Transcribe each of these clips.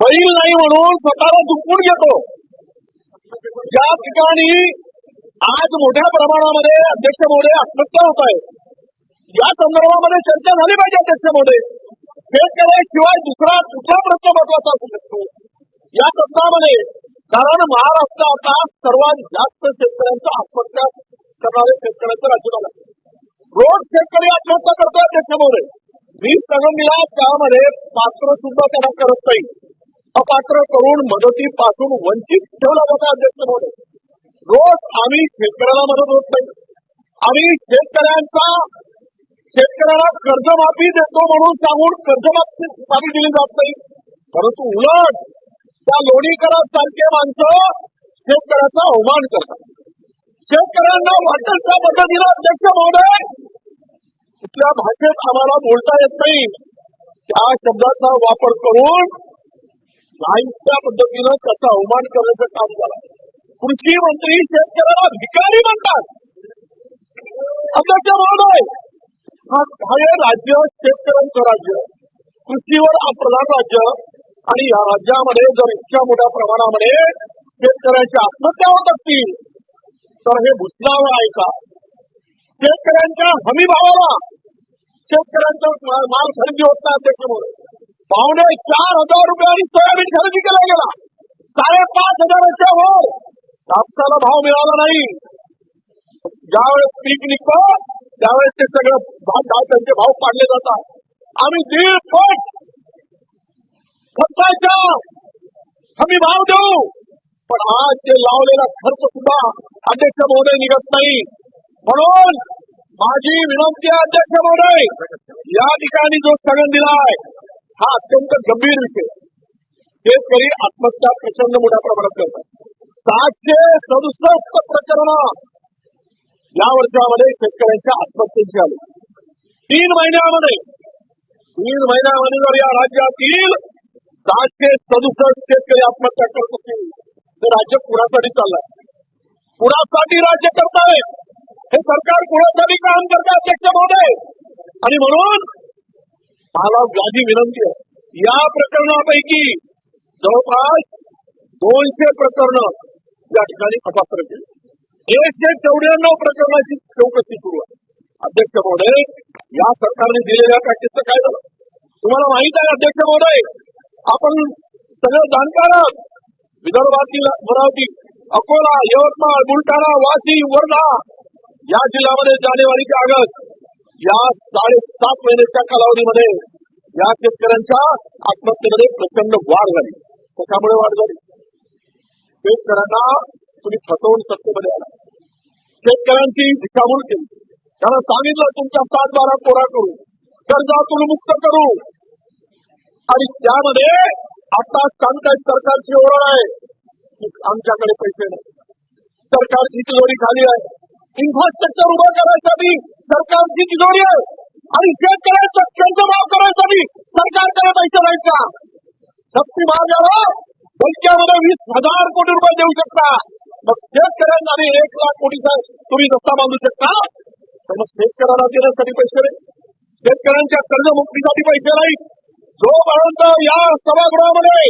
बैल नाही म्हणून स्वतःला दुखवून घेतो. ज्या ठिकाणी आज मोठ्या प्रमाणामध्ये अध्यक्ष महोदय आत्महत्या होत आहे या संदर्भामध्ये चर्चा झाली पाहिजे अध्यक्ष महोदय शेतकऱ्याशिवाय दुसरा कुठला प्रश्न महत्त्वाचा असू शकतो? या सत्रामध्ये कारण महाराष्ट्र आता सर्वात जास्त शेतकऱ्यांचा आत्महत्या करणारे शेतकऱ्यांचं राज्य झालं रोज शेतकरी आत्महत्या करतात अध्यक्ष महोदय वीज संगमनेला त्यामध्ये पात्र सुद्धा त्यांना करत नाही. अपात्र करून मदतीपासून वंचित ठेवला जातो अध्यक्ष महोदय. रोज आम्ही शेतकऱ्याला मदत होत नाही. आम्ही शेतकऱ्यांचा शेतकऱ्याला कर्जमाफी देतो म्हणून सांगून कर्जमाफी माफी दिली जात नाही. परंतु उलट त्या लोणीकरांसारखे माणसं शेतकऱ्याचा अवमान करतात. शेतकऱ्यांना वाटेल त्या पद्धतीला अध्यक्ष महोदय. कुठल्या भाषेत आम्हाला बोलता येत नाही. त्या शब्दाचा वापर करून त्या पद्धतीनं त्याचा अवमान करण्याचं काम झालं. कृषी मंत्री शेतकऱ्याला भिकारी म्हणतात. अध्यक्ष महोदय हा राज्य शेतकऱ्यांचं राज्य. कृषीवर हा प्रधान राज्य. आणि या राज्यामध्ये जर इतक्या मोठ्या प्रमाणामध्ये शेतकऱ्यांच्या आत्महत्या होत असतील तर हे भुसणावं आहे का? शेतकऱ्यांच्या हमी भावाला शेतकऱ्यांचा माल खरेदी होत नाही त्याच्यामुळे. पावणे चार हजार रुपयांनी सोयाबीन खरेदी केला गेला. साडेपाच हजाराच्या वर कापसाला भाव मिळाला नाही. ज्यावेळेस पीक निघतं त्यावेळेस ते सगळं भाव भाव त्यांचे भाव पाडले जातात. आम्ही दीड पट खर्चाच्या हमी भाव देऊ. पण आज जे लावलेला खर्च सुद्धा अध्यक्ष महोदय निघत नाही. म्हणून माझी विनंती अध्यक्ष महोदय या ठिकाणी जो स्थगन दिलाय हा अत्यंत गंभीर विषय शेतकरी आत्महत्या प्रचंड मोठ्या प्रमाणात करतात. सातशे सदुसष्ट प्रकरण या वर्षामध्ये शेतकऱ्यांच्या आत्महत्येची आली. तीन महिन्यामध्ये तीन महिन्यामध्ये जर या राज्यातील सातशे सदुसष्ट शेतकरी आत्महत्या करत असतील तर राज्य कुणासाठी चाललंय कुणासाठी राज्य करताय हे सरकार कुणासाठी काम करते अध्यक्ष महोदय? आणि म्हणून मला माझी विनंती आहे. या प्रकरणापैकी जवळपास दोनशे प्रकरण या ठिकाणी तपासलं गेली. एकशे चौऱ्याण्णव प्रकरणाची चौकशी सुरू आहे. अध्यक्ष महोदय या सरकारने दिलेल्या पॅकेजचं काय झालं? तुम्हाला माहीत आहे अध्यक्ष महोदय? आपण सगळं जाणकार आहात. विदर्भातील अमरावती अकोला यवतमाळ बुलढाणा वाशी वर्धा या जिल्ह्यामध्ये जानेवारीच्या ते ऑगस्ट या साडेसात महिन्याच्या कालावधीमध्ये या शेतकऱ्यांच्या आत्महत्येमध्ये प्रचंड वाढ झाली. कशामुळे वाढ झाली? शेतकऱ्यांना तुम्ही फसवून सत्तेमध्ये आला. शेतकऱ्यांची दिशाभूल केली. त्यांना सांगितलं तुमच्या सात बारा कोरा करू. कर्जातून मुक्त करू. आणि त्यामध्ये आता सांगताय सरकारची ओरड आहे. की आमच्याकडे पैसे नाही. सरकारची तिजोरी खाली आहे. इन्फ्रास्ट्रक्चर उभं करायसाठी सरकारची तिजोरी आहे. आणि शेतकऱ्यांचा कर्ज माफ करायसाठी सरकारकडे पैसे नाहीत का? शक्ती मार्गाला बलक्यामध्ये वीस हजार कोटी रुपये देऊ शकता. मग शेतकऱ्यांना आणि एक लाख कोटीचा तुम्ही रस्ता बांधू शकता. तर मग शेतकऱ्याला देण्यासाठी पैसे नाही. शेतकऱ्यांच्या कर्जमुक्तीसाठी पैसे नाही. जोपर्यंत या सभागृहामध्ये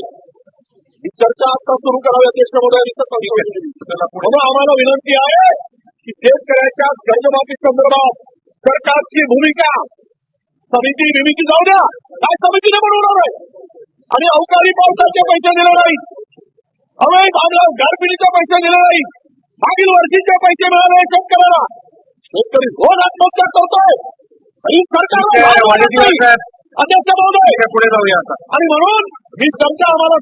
ही चर्चा आता सुरू करावी अध्यक्ष महोदयांनी आम्हाला विनंती आहे की शेतकऱ्याच्या कर्जमाफी संदर्भात सरकारची भूमिका समिती निमिती जाऊ द्या. काय समितीने बनवणार आहे? आणि अवकाळी पावसाचे पैसे दिले नाही अवैध भागला गारपिणीचे पैसे दिले नाही मागील वर्षीचे पैसे मिळाले शेतकऱ्याला. शेतकरी रोज आत्महत्या करतोय. आणि महोदय. पुढे जाऊया आणि म्हणून ही चर्चा आम्हाला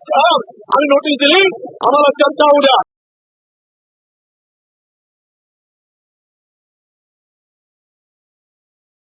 आम्ही नोटीस दिली आम्हाला चर्चा होऊ द्या.